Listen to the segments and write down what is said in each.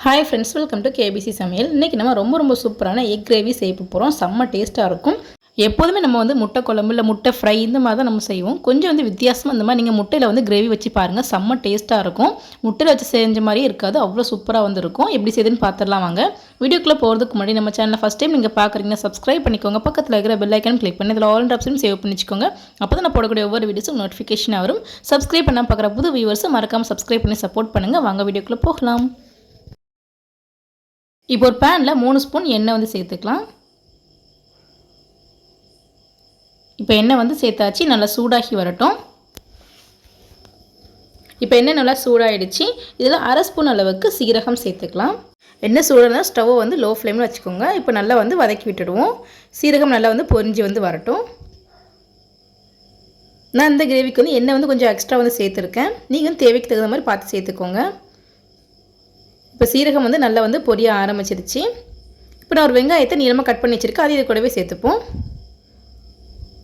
Hi friends welcome to KBC சமையல். இன்றைக்கி நம்ம ரொம்ப ரொம்ப சூப்பரான எக் கிரேவி செய்ய போகிறோம் செம்ம டேஸ்ட்டாக இருக்கும். எப்போதுமே நம்ம வந்து முட்டை குழம்பு இல்லை முட்டை ஃப்ரை இந்த மாதிரி தான் நம்ம செய்வோம். கொஞ்சம் வந்து வித்தியாசமாக இந்த மாதிரி நீங்கள் முட்டையில் வந்து கிரேவி வச்சு பாருங்கள் செம்ம டேஸ்ட்டாக இருக்கும். முட்டையில் வச்சு செஞ்ச மாதிரியே இருக்காது. அவ்வளோ சூப்பராக வந்து இருக்கும் எப்படி செய்யுதுன்னு பார்த்துடலாம் வாங்க. வீடியோக்குள்ளே போகிறதுக்கு முன்னாடி நம்ம சேனலில் ஃபஸ்ட் டைம் நீங்கள் பார்க்குறீங்கன்னா சப்ஸ்கிரைப் பண்ணிக்கோங்க. பக்கத்தில் இருக்கிற பெல் ஐக்கன் கிளிக் பண்ணி இதில் ஆல் ஆப்ஷன் சேவ் பண்ணிச்சுக்கோங்க. அப்போ தான் நான் போடக்கூடிய ஒவ்வொரு வீடியோஸும் நோட்டிஃபிகேஷன் வரும். சப்ஸ்கிரைப் பண்ணால் பார்க்குற புது வியூவர்ஸும் மறக்காமல் சப்ஸ்கிரைப் பண்ணி சப்போர்ட் பண்ணுங்கள் வாங்க வீடியோக்குள்ளே போகலாம். இப்போ ஒரு பேனில் மூணு ஸ்பூன் எண்ணெய் வந்து சேர்த்துக்கலாம். இப்போ எண்ணெய் வந்து சேர்த்தாச்சு நல்லா சூடாகி வரட்டும். இப்போ எண்ணெய் நல்லா சூடாகிடுச்சு இதில் அரை ஸ்பூன் அளவுக்கு சீரகம் சேர்த்துக்கலாம். எண்ணெய் சூடாக ஸ்டவ்வை வந்து லோ ஃப்ளேமில் வச்சுக்கோங்க. இப்போ நல்லா வந்து வதக்கி விட்டுடுவோம். சீரகம் நல்லா வந்து பொரிஞ்சு வந்து வரட்டும். நான் இந்த கிரேவிக்கு வந்து எண்ணெய் வந்து கொஞ்சம் எக்ஸ்ட்ரா வந்து சேர்த்துருக்கேன். நீங்கள் வந்து தேவைக்கு தகுந்த மாதிரி பார்த்து சேர்த்துக்கோங்க. இப்போ சீரகம் வந்து நல்லா வந்து பொரிய ஆரம்பிச்சிருச்சு. இப்போ நான் ஒரு வெங்காயத்தை நீளமாக கட் பண்ணி வச்சுருக்கேன். அது இது கூடவே சேர்த்துப்போம்.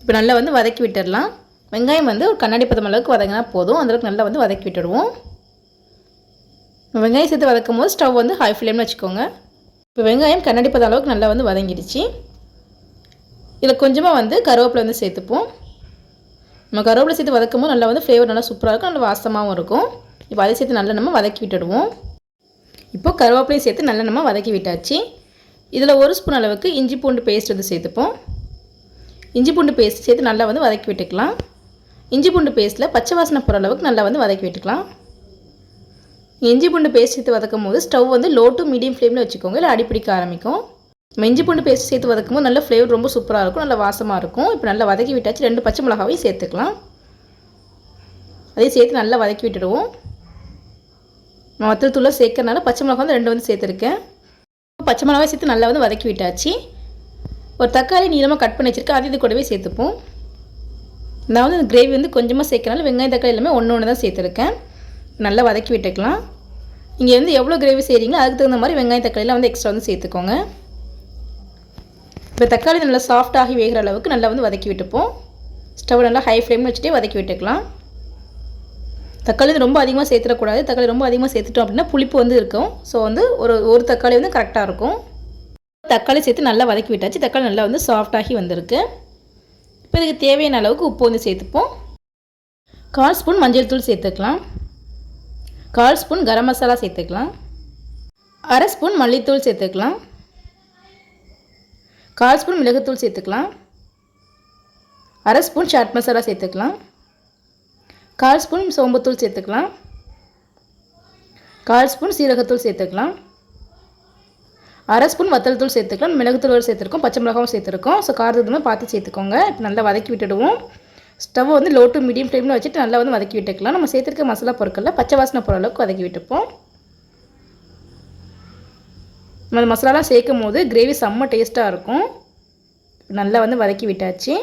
இப்போ நல்லா வந்து வதக்கி விட்டுடலாம். வெங்காயம் வந்து ஒரு கண்ணாடி பதம் அளவுக்கு வதங்கினா போதும். அந்தளவுக்கு நல்லா வந்து வதக்கி விட்டுடுவோம். வெங்காயம் சேர்த்து வதக்கும் போது ஸ்டவ் வந்து ஹை ஃப்ளேம்னு வச்சுக்கோங்க. இப்போ வெங்காயம் கண்ணாடி பதம் அளவுக்கு நல்லா வந்து வதங்கிடுச்சு. இதில் கொஞ்சமாக வந்து கருவேப்பிலை வந்து சேர்த்துப்போம். நம்ம கருவேப்பிலை சேர்த்து வதக்கும் போது நல்லா வந்து ஃப்ளேவர் நல்லா சூப்பராக இருக்கும். நல்லா வாசமாகவும் இருக்கும். இப்போ அதை சேர்த்து நல்லா நம்ம வதக்கி விட்டுடுவோம். இப்போ கருவேப்பிலையும் சேர்த்து நல்லா நம்ம வதக்கி விட்டாச்சு. இதில் ஒரு ஸ்பூன் அளவுக்கு இஞ்சி பூண்டு பேஸ்ட் வந்து சேர்த்துப்போம். இஞ்சி பூண்டு பேஸ்ட் சேர்த்து நல்லா வந்து வதக்கி விட்டுக்கலாம். இஞ்சி பூண்டு பேஸ்ட்டில் பச்சை வாசனை போகிற அளவுக்கு நல்லா வந்து வதக்கி விட்டுக்கலாம். இஞ்சி பூண்டு பேஸ்ட் சேர்த்து வதக்கும் போது ஸ்டவ் வந்து லோ டு மீடியம் ஃப்ளேமில் வச்சுக்கோங்க. இல்லை அடிப்பிடிக்க ஆரம்பிக்கும். நம்ம இஞ்சி பூண்டு பேஸ்ட் சேர்த்து வதக்கும் போது நல்ல ஃப்ளேவர் ரொம்ப சூப்பராக இருக்கும். நல்ல வாசமாக இருக்கும். இப்போ நல்லா வதக்கி விட்டாச்சு. ரெண்டு பச்சை மிளகாவையும் சேர்த்துக்கலாம். அதையும் சேர்த்து நல்லா வதக்கி விட்டுடுவோம். வத்தல் சேர்க்கறனால பச்சை மிளகா வந்து ரெண்டு வந்து சேர்த்துருக்கேன். பச்சை மிளகாய் சேர்த்து நல்லா வந்து வதக்கி விட்டாச்சு. ஒரு தக்காளி நீளமாக கட் பண்ணி வச்சுருக்கேன். அது இது கூடவே சேர்த்துப்போம். நான் வந்து இந்த கிரேவி வந்து கொஞ்சமாக சேர்க்கறனால வெங்காயம் தக்காளி எல்லாமே ஒன்று ஒன்று தான் சேர்த்துருக்கேன். நல்லா வதக்கி விட்டுக்கலாம். இங்கே வந்து எவ்வளோ கிரேவி செய்கிறீங்களோ அதுக்கு தகுந்த மாதிரி வெங்காயம் தக்காளிலாம் வந்து எக்ஸ்ட்ரா வந்து சேர்த்துக்கோங்க. இப்போ தக்காளி நல்லா சாஃப்டாகி வேகிற அளவுக்கு நல்லா வந்து வதக்கி விட்டுப்போம். ஸ்டவ் நல்லா ஹை ஃப்ளேமில் வச்சுட்டே வதக்கி விட்டுக்கலாம். தக்காளி வந்து ரொம்ப அதிகமாக சேர்த்துடக்கூடாது. தக்காளி ரொம்ப அதிகமாக சேர்த்துட்டோம் அப்படின்னா புளிப்பு வந்து இருக்கும். ஸோ வந்து ஒரு ஒரு தக்காளி வந்து கரெக்டாக இருக்கும். தக்காளி சேர்த்து நல்லா வதக்கி விட்டாச்சு. தக்காளி நல்லா வந்து சாஃப்டாகி வந்திருக்கு. இப்போ இதுக்கு தேவையான அளவுக்கு உப்பு வந்து சேர்த்துப்போம். கால் ஸ்பூன் மஞ்சள் தூள் சேர்த்துக்கலாம். கால் ஸ்பூன் கரம் மசாலா சேர்த்துக்கலாம். அரை ஸ்பூன் மல்லித்தூள் சேர்த்துக்கலாம். கால் ஸ்பூன் மிளகுத்தூள் சேர்த்துக்கலாம். அரை ஸ்பூன் சாட் மசாலா சேர்த்துக்கலாம். கால் ஸ்பூன் சோம்புத்தூள் சேர்த்துக்கலாம். கால் ஸ்பூன் சீரகத்தூள் சேர்த்துக்கலாம். அரை ஸ்பூன் வத்தல் தூள் சேர்த்துக்கலாம். மிளகுத்தூள் வரை சேர்த்துருக்கோம். பச்சை மிளகாவும் சேர்த்துருக்கோம். ஸோ காரத்துக்கு பார்த்து சேர்த்துக்கோங்க. இப்போ நல்லா வதக்கி விட்டுடுவோம். ஸ்டவ் வந்து லோ டு மீடியம் ஃப்ளேமில் வச்சுட்டு நல்லா வந்து வதக்கி விட்டுக்கலாம். நம்ம சேர்த்துருக்க மசாலா பொருட்களில் பச்சை வாசனை போகிற அளவுக்கு வதக்கி விட்டுப்போம். நம்ம மசாலாலாம் சேர்க்கும் போது கிரேவி செம்ம டேஸ்ட்டாக இருக்கும். நல்லா வந்து வதக்கி விட்டாச்சு.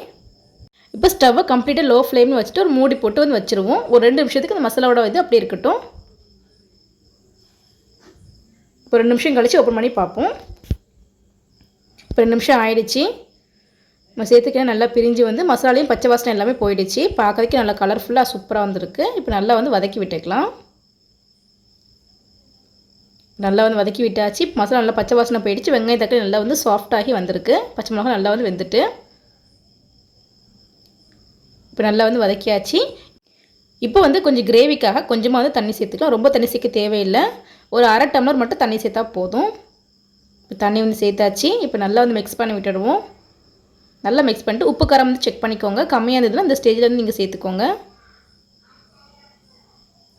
இப்போ ஸ்டவ்வை கம்ப்ளீட்டாக லோ ஃப்ளேம்னு வச்சுட்டு ஒரு மூடி போட்டு வந்து வச்சுருவோம். ஒரு ரெண்டு நிமிஷத்துக்கு அந்த மசாலாவோட இது அப்படி இருக்கட்டும். இப்போ ரெண்டு நிமிஷம் கழித்து ஓப்பன் பண்ணி பார்ப்போம். இப்போ ரெண்டு நிமிஷம் ஆயிடுச்சு. நம்ம சேர்த்துக்கிட்ட நல்லா பிரிஞ்சு வந்து மசாலையும் பச்சை வாசனை எல்லாமே போயிடுச்சு. பார்க்குறதுக்கு நல்லா கலர்ஃபுல்லாக சூப்பராக வந்திருக்கு. இப்போ நல்லா வந்து வதக்கி விட்டுக்கலாம். நல்லா வந்து வதக்கி விட்டாச்சு. மசாலா நல்லா பச்சை வாசனை போயிடுச்சு. வெங்காயம் தக்காளி நல்லா வந்து சாஃப்டாகி வந்திருக்கு. பச்சை மிளகா நல்லா வந்து வெந்துட்டு. இப்போ நல்லா வந்து வதக்கியாச்சு. இப்போ வந்து கொஞ்சம் கிரேவிக்காக கொஞ்சமாக வந்து தண்ணி சேர்த்துக்கலாம். ரொம்ப தண்ணி சேர்க்க தேவையில்லை. ஒரு அரை டம்ளர் மட்டும் தண்ணி சேர்த்தா போதும். இப்போ தண்ணி வந்து சேர்த்தாச்சு. இப்போ நல்லா வந்து மிக்ஸ் பண்ணி விட்டுடுவோம். நல்லா மிக்ஸ் பண்ணிட்டு உப்பு காரம் வந்து செக் பண்ணிக்கோங்க. கம்மியாக இருந்ததுன்னா இந்த ஸ்டேஜில் வந்து நீங்கள் சேர்த்துக்கோங்க.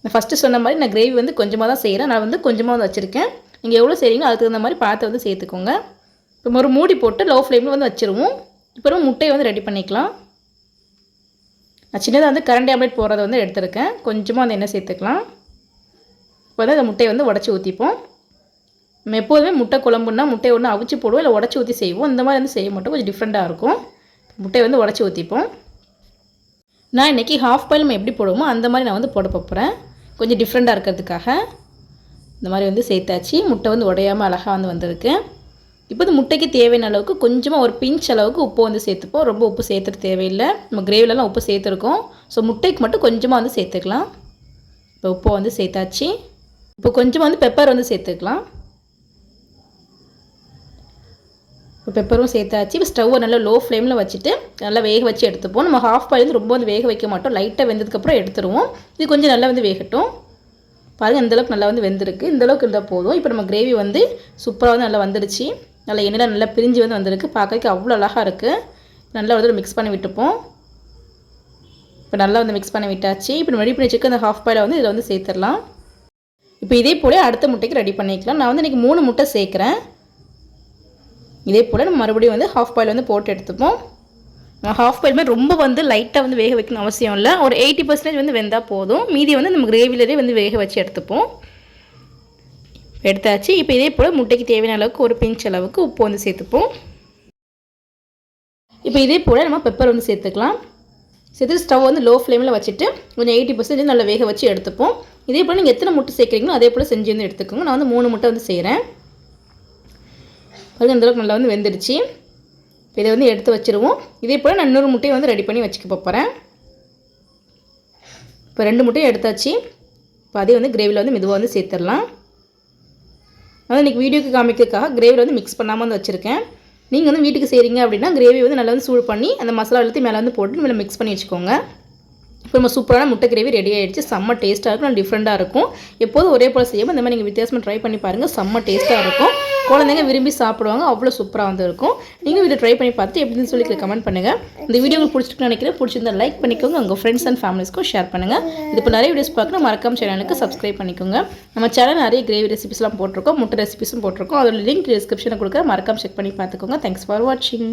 நான் ஃபஸ்ட்டு சொன்ன மாதிரி நான் கிரேவி வந்து கொஞ்சமாக தான் செய்கிறேன் நான் வந்து கொஞ்சமாக வந்து வச்சுருக்கேன். நீங்கள் எவ்வளோ செய்கிறீங்களோ அதுக்கு தகுந்த மாதிரி பார்த்து வந்து சேர்த்துக்கோங்க. இப்போ ஒரு மூடி போட்டு லோ ஃப்ளேமில் வந்து வச்சுருவோம். இப்போ முட்டையை வந்து ரெடி பண்ணிக்கலாம். நான் சின்னதாக வந்து கரண்டி ஆம்லேட் போடுறத வந்து எடுத்துருக்கேன். கொஞ்சமாக அந்த எண்ணெய் சேர்த்துக்கலாம். இப்போ வந்து அந்த முட்டையை வந்து உடச்சி ஊற்றிப்போம் நம்ம எப்போதுமே முட்டை குழம்புன்னா முட்டையை ஒன்று அவிச்சு போடுவோம் இல்லை உடச்சி ஊற்றி செய்வோம். இந்த மாதிரி வந்து செய்ய மாட்டோம் கொஞ்சம் டிஃப்ரெண்ட்டாக இருக்கும். முட்டையை வந்து உடச்சி ஊற்றிப்போம் நான் இன்றைக்கி ஹாஃப் பாயில் நம்ம எப்படி போடுவோமோ அந்த மாதிரி நான் வந்து போட போகிறேன் கொஞ்சம் டிஃப்ரெண்ட்டாக இருக்கிறதுக்காக. இந்த மாதிரி வந்து சேர்த்தாச்சு. முட்டை வந்து உடையாமல் அழகாக வந்து வந்திருக்கு. இப்போ இந்த முட்டைக்கு தேவையான அளவுக்கு கொஞ்சமாக ஒரு பிஞ்ச் அளவுக்கு உப்பு வந்து சேர்த்துப்போம். ரொம்ப உப்பு சேர்த்துட்டு தேவையில்லை. நம்ம கிரேவிலலாம் உப்பு சேர்த்துருக்கோம். ஸோ முட்டைக்கு மட்டும் கொஞ்சமாக வந்து சேர்த்துக்கலாம். இப்போ உப்பு வந்து சேர்த்தாச்சு. இப்போ கொஞ்சமாக வந்து பெப்பர் வந்து சேர்த்துக்கலாம். இப்போ பெப்பரும் சேர்த்தாச்சு. இப்போ ஸ்டவ்வை நல்லா லோ ஃப்ளேமில் வச்சுட்டு நல்லா வேக வச்சு எடுத்துப்போம். நம்ம ஹாஃப் பாயில் வந்து ரொம்ப வந்து வேக வைக்க மாட்டோம். லைட்டாக வெந்ததுக்கப்புறம் எடுத்துருவோம். இது கொஞ்சம் நல்லா வந்து வேகட்டும். பாருங்கள் இந்தளவுக்கு நல்லா வந்து வெந்திருக்கு. இந்தளவுக்கு இருந்தால் போதும். இப்போ நம்ம கிரேவி வந்து சூப்பராக வந்து நல்லா வந்துடுச்சு. நல்லா எண்ணெயில் நல்லா பிரிஞ்சு வந்து வந்திருக்கு. பார்க்கறதுக்கு அவ்வளோ அழகாக இருக்குது நல்லா வந்து மிக்ஸ் பண்ணி விட்டுப்போம். இப்போ நல்லா வந்து மிக்ஸ் பண்ணி விட்டாச்சு. இப்போ நம்ம ரெடி பண்ணி வச்சுக்க அந்த ஹாஃப் பாயிலை வந்து இதில் வந்து சேர்த்துடலாம். இப்போ இதே போல் அடுத்த முட்டைக்கு ரெடி பண்ணிக்கலாம். நான் வந்து இன்றைக்கி மூணு முட்டை சேர்க்குறேன். இதே போல் நம்ம மறுபடியும் வந்து ஹாஃப் பாயில் வந்து போட்டு எடுத்துப்போம். ஹாஃப் பாயில் ரொம்ப வந்து லைட்டாக வந்து வேக வைக்கணும் அவசியம் இல்லை. ஒரு எயிட்டி பர்சன்டேஜ் வந்து வெந்தால் போதும். மீதி வந்து நம்ம கிரேவிலேயே வந்து வேக வச்சு எடுத்துப்போம். எடுத்தாச்சு. இப்போ இதே போல் முட்டைக்கு தேவையான அளவுக்கு ஒரு பிஞ்ச் அளவுக்கு உப்பு வந்து சேர்த்துப்போம். இப்போ இதே போல் நம்ம பெப்பர் வந்து சேர்த்துக்கலாம். சேர்த்து ஸ்டவ் வந்து லோ ஃப்ளேமில் வச்சுட்டு கொஞ்சம் எயிட்டி பர்சன்டேஜ் நல்லா வேக வச்சு எடுத்துப்போம். இதே போல் நீங்கள் எத்தனை முட்டை சேர்க்குறீங்களோ அதே போல் செஞ்சு வந்து எடுத்துக்கோங்க. நான் வந்து மூணு முட்டை வந்து செய்கிறேன் அது அந்தளவுக்கு நல்லா வந்து வெந்துடுச்சு. இப்போ இதை வந்து எடுத்து வச்சுருவோம். இதே போல் நான் இன்னொரு முட்டையை வந்து ரெடி பண்ணி வச்சுக்க போகிறேன் இப்போ ரெண்டு முட்டையும் எடுத்தாச்சு. இப்போ அதே வந்து கிரேவியில் வந்து மெதுவாக வந்து சேர்த்துடலாம். அதாவது இன்றைக்கி வீடியோக்கு காமிக்கிறதுக்காக கிரேவியில் வந்து மிக்ஸ் பண்ணாமல் வந்து வச்சுருக்கேன். நீங்கள் வந்து வீட்டுக்கு செய்கிறீங்க அப்படின்னா கிரேவி வந்து நல்லா வந்து சூடு பண்ணி அந்த மசாலா எல்லாத்தையும் மேலே வந்து போட்டு மேலே மிக்ஸ் பண்ணி வச்சுக்கோங்க. இப்போ நம்ம சூப்பரான முட்டை கிரேவி ரெடி ஆகிடுச்சு செம்ம டேஸ்ட்டாக இருக்கும். நல்லா டிஃப்ரெண்ட்டாக இருக்கும். எப்போதும் ஒரே போல் செய்யாமல் இந்த மாதிரி நீங்கள் வித்தியாசமாக ட்ரை பண்ணி பாருங்கள் செம்ம டேஸ்ட்டாக இருக்கும். குழந்தைங்க விரும்பி சாப்பிடுவாங்க அவ்வளோ சூப்பராக வந்து இருக்கும். நீங்கள் வீடியோ ட்ரை பண்ணி பார்த்து எப்படின்னு சொல்லி கமெண்ட் பண்ணுங்கள் இந்த வீடியோ உங்களுக்கு பிடிச்சிருக்குன்னு நினைக்கிறேன். பிடிச்சிருந்தா லைக் பண்ணிக்கோங்க. உங்கள் ஃப்ரெண்ட்ஸ் அண்ட் ஃபேமிலிஸ்க்கும் ஷேர் பண்ணுங்கள் இது இப்போ நிறைய வீடியோஸ் பார்க்கணும். மறக்காம சேனலுக்கு சப்ஸ்கிரைப் பண்ணிக்கோங்க. நம்ம சேனல் நிறைய கிரேவி ரெசிபிஸ்லாம் போட்டிருக்கோம். முட்டை ரெசிபிஸும் போட்டிருக்கோம். அதோட லிங்க் டிஸ்கிரிப்ஷனில் கொடுக்குற மறக்காம செக் பண்ணி பார்த்துக்கோங்க. தேங்க்ஸ் ஃபார் வாட்சிங்